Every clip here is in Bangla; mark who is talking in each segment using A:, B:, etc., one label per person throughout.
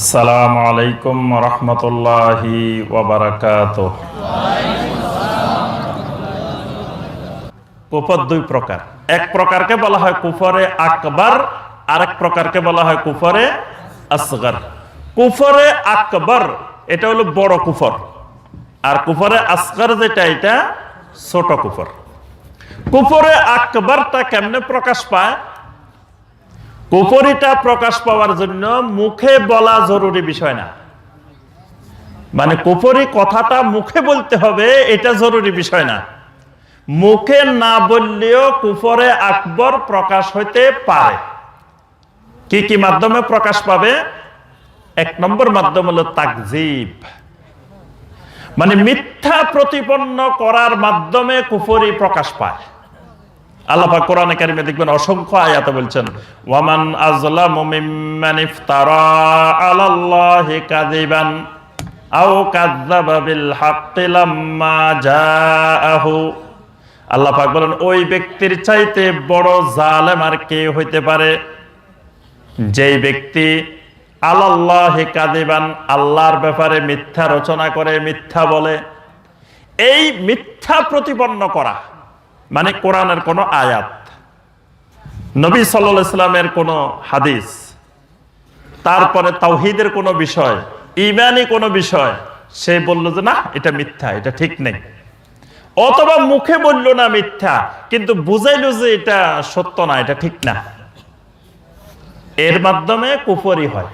A: আসসালামু আলাইকুম রহমতুল্লাহি ওবরাকাত কুফর দুই প্রকার। এক প্রকারকে বলা হয় কুফরে আকবার, আরেক প্রকারকে বলা হয় কুফরে আসগর। কুফরে আকবর, এটা হলো বড় কুফর। আর কুফরে আসগর যেটা, এটা ছোট কুফর। কুফরে আকবরটা কেমনে প্রকাশ পায়? কুফরিটা প্রকাশ পাওয়ার জন্য মুখে বলা জরুরি বিষয় না। মানে কুফরি কথাটা মুখে বলতে হবে, এটা জরুরি বিষয় না। মুখে না বললেও কুফরে আকবর প্রকাশ হইতে পারে। কি কি মাধ্যমে প্রকাশ পাবে? এক নম্বর মাধ্যম হলো তাকজিব মানে মিথ্যা প্রতিপন্ন করার মাধ্যমে কুফরি প্রকাশ পায়। আল্লাহ পাক কোরআনে কারিমে দেখবেন অসংখ্য আয়াত বলছেন, ওয়ামান আজলামু মিম্মান ইফতারা আলাল্লাহি কাযিবান আও কাযযাবা বিল হাক্কি লাম্মা জাআহু। আল্লাহ পাক বলেন, ওই ব্যক্তির চাইতে বড় জালেম আর কে হইতে পারে? যেই ব্যক্তি আলাল্লাহি কাযিবান, আল্লাহর ব্যাপারে মিথ্যা রচনা করে, মিথ্যা বলে, এই মিথ্যা প্রতিপন্ন করা মানে কোরআনের কোন আয়াত। নবী সাল্লা কোন হাদিস। তারপরে তাওহিদের কোনো বিষয় ইমানি কোনো বিষয়, সে বলল যে, না, এটা মিথ্যা, এটা ঠিক নেই। অথবা মুখে বলল, না, মিথ্যা। কিন্তু বুঝাইল যে, এটা সত্য না, এটা ঠিক না। এর মাধ্যমে কুফরি হয়।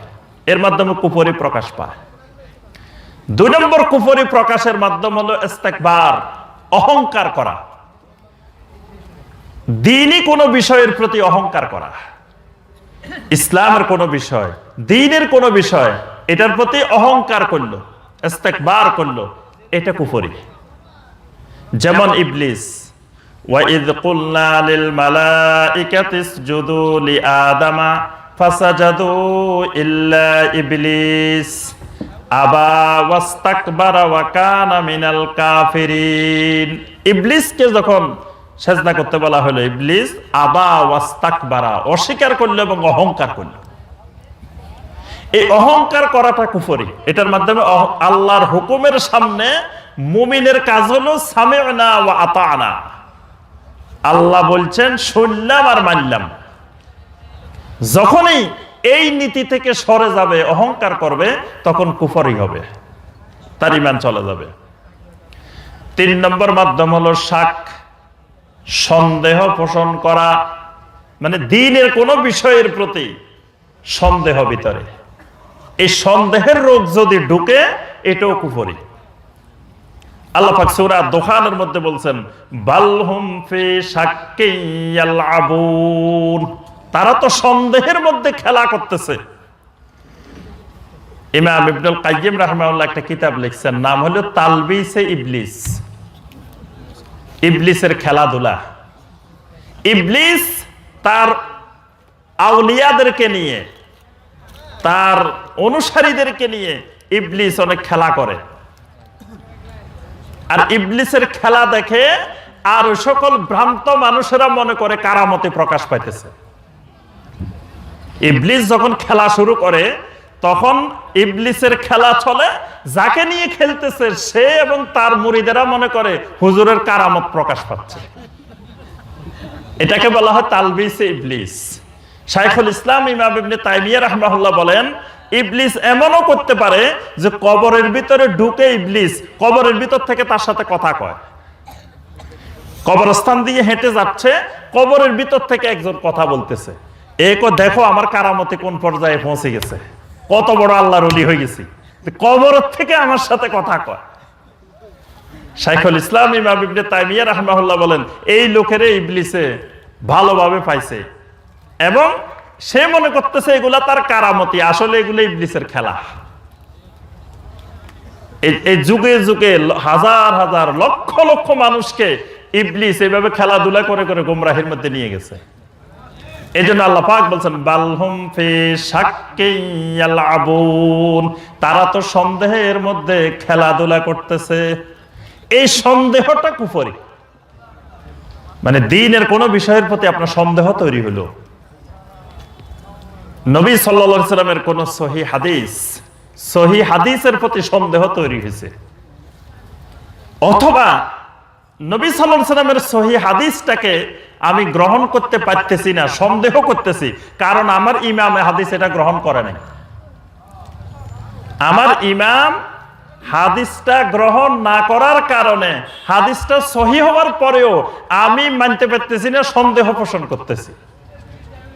A: এর মাধ্যমে কুফরি প্রকাশ পায়। দুই নম্বর কুফরি প্রকাশের মাধ্যম হলো ইস্তেকবার, অহংকার করা। দিনই কোনো বিষয়ের প্রতি অহংকার করা ইসলামের কোনো বিষয় দিনের কোনো বিষয় এটার প্রতি অহংকার করলো ইস্তেকবার করলো এটা কুফরি যেমন ইবলিস وَإِذْ قُلْنَا لِلْمَلَائِكَةِ اسْجُدُوا لِآدَمَ فَسَجَدُوا إِلَّا إِبْلِيسَ আবা ওয়াস্তাকবারা ওয়া কানা মিনাল কাফিরিন ইবলিসকে যখন সেজদা করতে বলা হলো, ইবলিস আবা ওয়াস্তাকবারা। অস্বীকার করল এবং অহংকার করল। এই অহংকার করাটা কুফরি। এটার মাধ্যমে আল্লাহর হুকুমের সামনে মুমিনের কাজ হলো সামেনা ওয়া আতানা। আল্লাহ বলছেন, শুনলাম আর মানলাম। যখনই এই নীতি থেকে সরে যাবে, অহংকার করবে, তখন কুফরি হবে। তার ইমান চলে যাবে। তিন নম্বর মাধ্যম হলো শাক। সন্দেহ পোষণ করা মানে দিনের কোনো বিষয়ের প্রতি সন্দেহ ভিতরে। এই সন্দেহের রোগ যদি ঢুকে, এটাও কুফরি। আল্লাহ সূরা দোকানের মধ্যে বলছেন বালহুম ফি তারা তো সন্দেহের মধ্যে খেলা করতেছে। ইমাম ইবনুল কাইয়িম রাহমাহুল্লাহ একটা কিতাব লিখছেন, নাম হলো তালবিসে ইবলিস। ইবলিসের খেলাধুলা। ইবলিস তার আউলিয়াদেরকে নিয়ে, তার অনুসারীদেরকে নিয়ে ইবলিস অনেক খেলা করে। আর ইবলিসের খেলা দেখে আর সকল ভ্রান্ত মানুষেরা মনে করে কারামতে প্রকাশ পাইতেছে। ইবলিস যখন খেলা শুরু করে তখন ইবলিসের খেলা চলে, যাকে নিয়ে খেলতেছে সে এবং তার মুরিদেরা মনে করে, হুজুরের কারামত প্রকাশ পাচ্ছে। এটাকে বলা হয় তালবিসে ইবলিস। শাইখুল ইসলাম, ইমাম ইবনে তাইমিয়া রাহমাহুল্লাহ বলেন, ইবলিস এমনও করতে পারে যে কবরের ভিতরে ঢুকে ইবলিস কবরের ভিতর থেকে তার সাথে কথা কয়। কবরস্থান দিয়ে হেঁটে যাচ্ছে, কবরের ভিতর থেকে একজন কথা বলতেছে। একো দেখো, আমার কারামতে কোন পর্যায়ে পৌঁছে গেছে। কত বড় আল্লাহর অলি হয়ে গেছি। কবর থেকে আমার সাথে কথা কয়। শাইখুল ইসলাম ইমাম ইবনে তাইমিয়া রাহমাহুল্লাহ বলেন, এই লোকেরে ইবলিসে ভালোভাবে পাইছে। এবং সে মনে করতেছে এগুলা তার কারামতি, আসলে এগুলো ইবলিসের খেলা। এই- যুগে যুগে হাজার হাজার লক্ষ লক্ষ মানুষকে ইবলিস এভাবে খেলাধুলা করে করে গুমরাহির মধ্যে নিয়ে গেছে। এই জন্য আল্লাহ পাক বলছেন বালহুম ফি আবুন তারা তো সন্দেহের মধ্যে খেলাধুলা করতেছে। এই সন্দেহটা কুফরি। মানে দিনের কোন বিষয়ের প্রতি আপনার সন্দেহ তৈরি হলো। নবী সাল্লা সাল্লামের কোন সহি হাদিস, সহি হাদিসের প্রতি সন্দেহ তৈরি হয়েছে। অথবা নবী সাল্লাহ সাল্লামের সহি হাদিসটাকে আমি গ্রহণ করতে পারতেছি না, সন্দেহ করতেছি। কারণ আমার ইমাম হাদিস এটা গ্রহণ করে নাই। আমার ইমাম হাদিসটা গ্রহণ না করার কারণে, হাদিসটা সহি হওয়ার পরেও আমি মানতে পারতেছি না, সন্দেহ পোষণ করতেছি।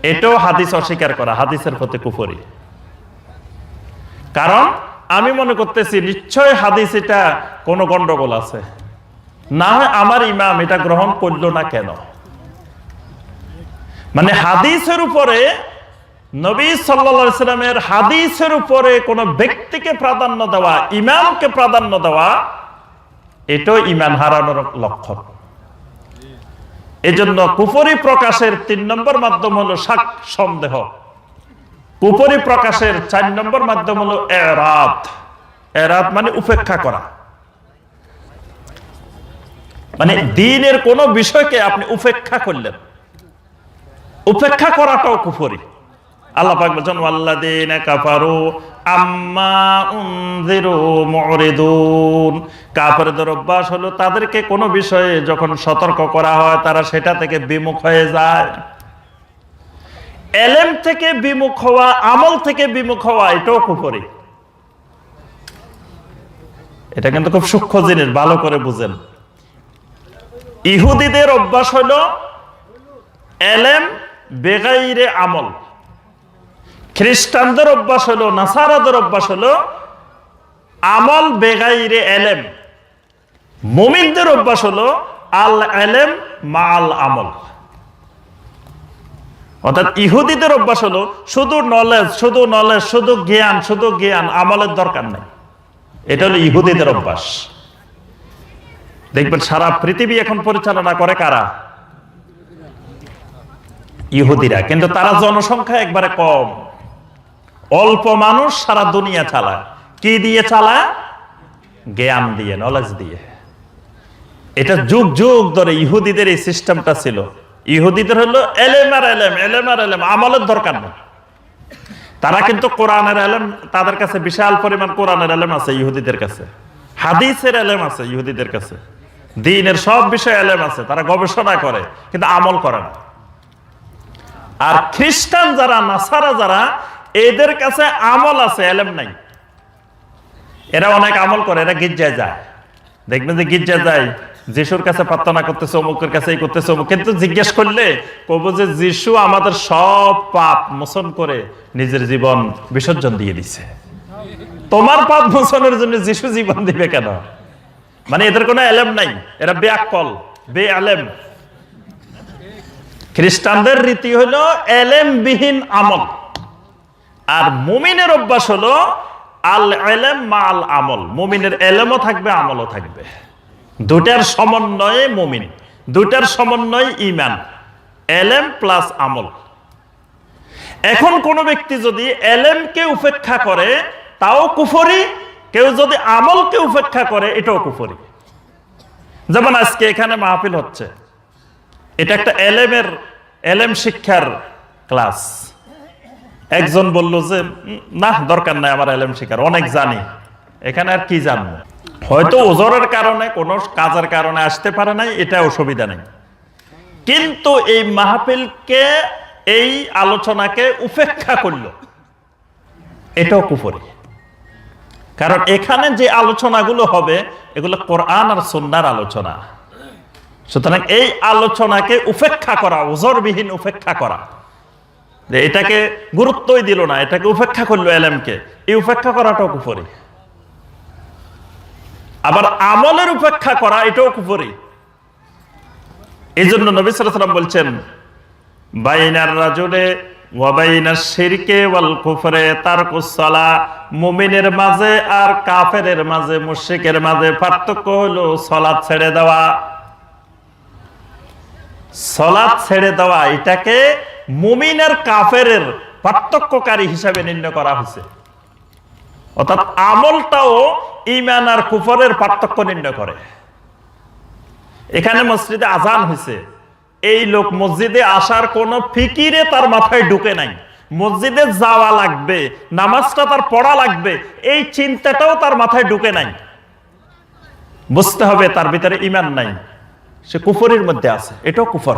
A: এটাও হাদিস অস্বীকার করা, হাদিসের প্রতি কুফরি। কারণ আমি মনে করতেছি, নিশ্চয় হাদিস এটা কোনো গন্ডগোল আছে। না হয় আমার ইমাম এটা গ্রহণ করল না কেন। মানে হাদিসের উপরে নবী সাল্লামের হাদিসের উপরে কোন ব্যক্তিকে প্রাধান্য দেওয়া, ইমামকে প্রাধান্য দেওয়া, এটাও ইমান হারানোর লক্ষণ। এজন্য কুপরি প্রকাশের তিন নম্বর মাধ্যম হলো সাক সন্দেহ। কুপরি প্রকাশের চার নম্বর মাধ্যম হলো এরাত। এরাত মানে উপেক্ষা করা। মানে দিনের কোন বিষয়কে আপনি উপেক্ষা করলেন। উপেক্ষা করাটাও কুফরি। আল্লাহ বিষয়ে সতর্ক করা হয়, তারা সেটা থেকে বিমুখ হয়ে যায়। এলেম থেকে বিমুখ হওয়া, আমল থেকে বিমুখ হওয়া, এটাও কুফরি। এটা কিন্তু খুব সূক্ষ্ম জিনিস, ভালো করে বুঝেন। ইহুদিদের অভ্যাস হলো এলেম বেগাইরে আমল। খ্রিস্টানদের অভ্যাস হলো, নাসারাদের অভ্যাস হলো, আমল বেগাইরে এলেম। মুমিনদের অভ্যাস হলো, আল এলেম মা আল আমল। অর্থাৎ ইহুদিদের অভ্যাস হলো, শুধু নলেজ শুধু নলেজ, শুধু জ্ঞান শুধু জ্ঞান, আমলের দরকার নেই। এটা হলো ইহুদিদের অভ্যাস। দেখবেন সারা পৃথিবী এখন পরিচালনা করে কারা? ইহুদিরা কিন্তু তারা জনসংখ্যা একবারে কম। অল্প মানুষ সারা দুনিয়া চালায়। কি দিয়ে চালায়? জ্ঞান দিয়ে নলেজ দিয়ে। এটা যুগ যুগ ধরে ইহুদিদের এই সিস্টেমটা ছিল। ইহুদিদের হলো এলেম আর এলেম এলেম আর এলেম আমলের দরকার নেই। তারা কিন্তু কোরআনের এলেম তাদের কাছে বিশাল পরিমাণ কোরআনের এলেম আছে ইহুদিদের কাছে। হাদিসের এলেম আছে ইহুদিদের কাছে। দিনের সব বিষয়ে এলেম আছে তারা গবেষণা করে কিন্তু আমল করে না। আর খ্রিস্টান যারা, নাসারা যারা, এদের কাছে আমল আছে, এলেম নাই। এরা অনেক আমল করে, এরা গির্জায় যায়। দেখবেন যে গির্জায় যায়, যিশুর কাছে প্রার্থনা করতেছে, অমুকের কাছে করতেছে, অমুক। কিন্তু জিজ্ঞেস করলে, কব যে যিশু আমাদের সব পাপ মোচন করে নিজের জীবন বিসর্জন দিয়ে দিছে। তোমার পাপ মোচনের জন্য যিশু জীবন দিবে কেন? মানে এদের কোনো এলেম নাই, এরা বেআকল বে আলেম খ্রিস্টানদের রীতি হলো এলেম বিহীন আমল। আর মুমিনের অভ্যাস হলো আল এলেম মা আল আমল। মুমিনের এলেমও থাকবে, আমলও থাকবে। দুটার সমন্বয়ে মুমিন দুটার সমন্বয় ইমান এলেম প্লাস আমল। এখন কোন ব্যক্তি যদি এলেমকে উপেক্ষা করে, তাও কুফরি, কেউ যদি আমলকে উপেক্ষা করে, এটাও কুফরি। যেমন আজকে এখানে মাহফিল হচ্ছে। এটা একটা এলেমের এলেম শিক্ষার ক্লাস। একজন বলল যে না দরকার নাই আমার এলেম শিক্ষার অনেক জানি। এখানে আর কি জানব? হয়তো ওজরের কারণে কোনো কাজের কারণে আসতে পারে নাই এটা অসুবিধা নেই। কিন্তু এই মাহফিলকে এই আলোচনাকে উপেক্ষা করল। এটাও কুফরি। কারণ এখানে যে আলোচনাগুলো হবে এগুলো কোরআন আর সন্ন্যার আলোচনা। সুতরাং এই আলোচনাকে উপেক্ষা করা ওজরবিহীন উপেক্ষা করা। যে এটাকে গুরুত্বই দিল না, এটাকে উপেক্ষা করল এলেমকে। এই উপেক্ষা করাটাও কুফরি। আবার আমলের উপেক্ষা করা, এটাও কুফরি। এই জন্য নবী সাল্লাম বলছেন, বাইনার রাজুলে কুফরে মাঝে আর কাফেরের মাঝে, মুশরিকের মাঝে পার্থক্য হলো সলাৎ ছেড়ে দেওয়া। সলাৎ ছেড়ে দেওয়া, এটাকে মুমিনের কাফেরের পার্থক্যকারী হিসাবে নির্ণয় করা হয়েছে। অর্থাৎ আমলটাও ইমান আর কুফরের পার্থক্য নির্ণয় করে। এখানে মসজিদে আজান হয়েছে। এই লোক মসজিদে আসার কোনো ফিকিরে তার মাথায় ঢুকে নাই। মসজিদে যাওয়া লাগবে, নামাজটা তার পড়া লাগবে, এই চিন্তাটাও তার মাথায় ঢুকে নাই। বুঝতে হবে তার ভিতরে ইমান নাই। সে কুফরির মধ্যে আছে। এটাও কুফর।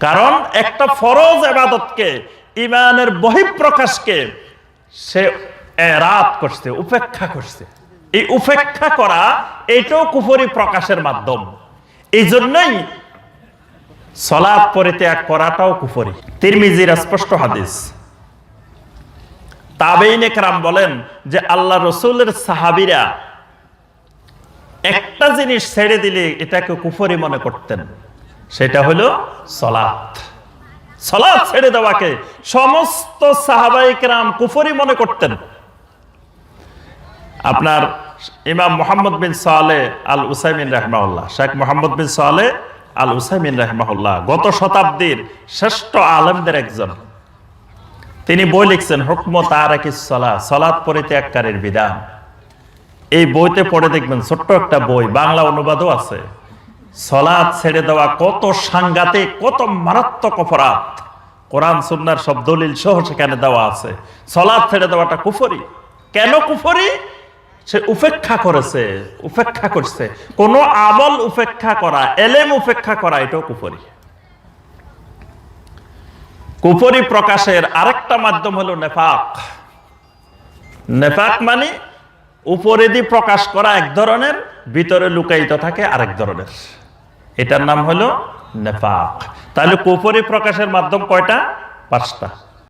A: কারণ একটা ফরজ আবাদতকে ইমানের বহিঃপ্রকাশকে সে এরাত করছে, উপেক্ষা করছে। এই উপেক্ষা করা, এটাও কুফরি প্রকাশের মাধ্যম। এই জন্যই সলাপ পরিত্যাগ করাটাও কুফরি। তিরমিজির স্পষ্ট হাদিস। তাবেইন একরাম বলেন যে, আল্লাহ রসুলের সাহাবিরা একটা জিনিস ছেড়ে দিলে এটাকে কুফরি মনে করতেন, সেটা হলো সলাৎ। সলাৎ ছেড়ে দেওয়াকে সমস্ত সাহাবাইকরাম কুফরি মনে করতেন। আপনার ইমাম মোহাম্মদ বিন সালে আল উসাইমিন রহমাউল্লাহ শেখ মোহাম্মদ বিন সালে আল উসাইমিন রহমাউল্লাহ গত শতাব্দীর শ্রেষ্ঠ আলমদের একজন। তিনি বই লিখছেন, হুকমত আর সলা সলাৎ পরিত্যাগকারীর বিধান। এই বইতে পড়ে দেখবেন, ছোট্ট একটা বই, বাংলা অনুবাদও আছে। সলাৎ ছেড়ে দেওয়া কত সাংঘাতিক, কত মারাত্মক অপরাধ। কোরআন, সুন্নার সব দলিল সহ সেখানে দেওয়া আছে। সলাৎ ছেড়ে দেওয়াটা কুফরি। কেন কুফরি? সে উপেক্ষা করেছে, উপেক্ষা করছে। কোন আমল উপেক্ষা করা, এলেম উপেক্ষা করা, এটাও কুফরি। কুফরি প্রকাশের আরেকটা মাধ্যম হলো নেফাক। নেফাক মানে উপরে দিয়ে প্রকাশ করা এক ধরনের, ভিতরে লুকায়িত থাকে আরেক ধরনের। এটার নাম হলো নেপাক তাহলে কুপরি প্রকাশের মাধ্যম কয়টা? পাঁচটা।